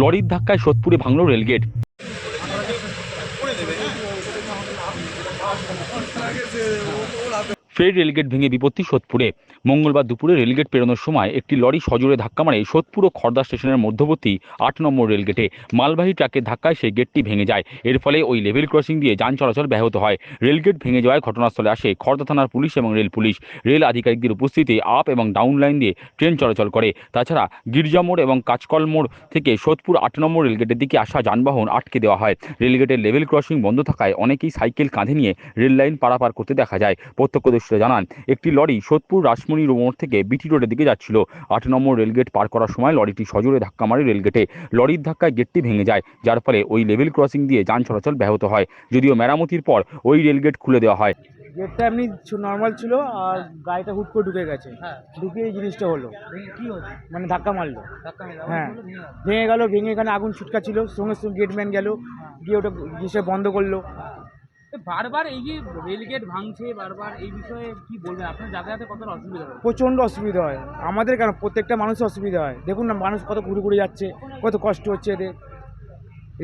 লরির ধাক্কায় সোদপুরে ভাঙল রেলগেট। ফের রেলগেট ভেঙে বিপত্তি সোদপুরে। মঙ্গলবার দুপুরে রেলগেট পেরোনোর সময় একটি লরি সজোরে ধাক্কা মারে সোদপুর ও খড়দা স্টেশনের মধ্যবর্তী আট নম্বর রেলগেটে। মালবাহী ট্রাকের ধাক্কায় সেই গেটটি ভেঙে যায়। এর ফলে ওই লেভেল ক্রসিং দিয়ে যান চলাচল ব্যাহত হয়। রেলগেট ভেঙে যাওয়ায় ঘটনাস্থলে আসে খড়দা থানার পুলিশ এবং রেল পুলিশ। রেল আধিকারিকদের উপস্থিতি আপ এবং ডাউন লাইন দিয়ে ট্রেন চলাচল করে। তাছাড়া গির্জা মোড় এবং কাঁচকল মোড় থেকে সোদপুর আট নম্বর রেলগেটের দিকে আসা যানবাহন আটকে দেওয়া হয়। রেলগেটের লেভেল ক্রসিং বন্ধ থাকায় অনেকেই সাইকেল কাঁধে নিয়ে রেল লাইন পারাপার করতে দেখা যায়। প্রত্যক্ষদর্শীরা জানান একটি লরি সোদপুর রাসমণি মোড় থেকে বিটি রোডের দিকে যাচ্ছিল। আট নম্বর রেলগেট পার করার সময় লরিটি সজোরে ধাক্কা মারে রেলগেটে। লরির ধাক্কায় গেটটি ভেঙে যায় যার ফলে ওই লেভেল ক্রসিং দিয়ে যান চলাচল ব্যাহত হয়। যদিও মেরামতির পর ওই রেলগেট খুলে দেওয়া হয়। গেটটা এমনি নর্মাল ছিল আর গাড়িটা হুট করে ঢুকে গেছে। হ্যাঁ। ঢুকে এই জিনিসটা হলো। কি হচ্ছে মানে ধাক্কা মারলো। হ্যাঁ। ভেঙে গেল। ভেঙে গেল এখানে আগুন ছুটকা ছিল সঙ্গে সঙ্গে গেটম্যান গেল গিয়ে ওটা গিয়ে বন্ধ করল। বারবার এই যে রেলগেট ভাঙছে বারবার এই বিষয়ে কি বলবেন? আপনার যাতায়াতে কতটা অসুবিধা হবে প্রচণ্ড অসুবিধা হয়। আমাদের কেন? প্রত্যেকটা মানুষের অসুবিধা হয়। দেখুন না মানুষ কত ঘুরে ঘুরে যাচ্ছে কত কষ্ট হচ্ছে এদের।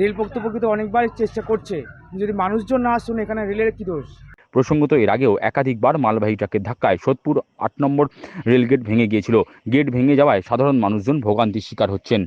রেল কর্তৃপক্ষ তো অনেকবার চেষ্টা করছে। যদি মানুষজন না আসুন এখানে রেলের কি দোষ? প্রসঙ্গত এর আগেও একাধিকবার মালবাহী ট্রাকের ধাক্কায় সোদপুর আট নম্বর রেলগেট ভেঙে গিয়েছিল। গেট ভেঙে যাওয়ায় সাধারণ মানুষজন ভোগান্তির শিকার হচ্ছেন।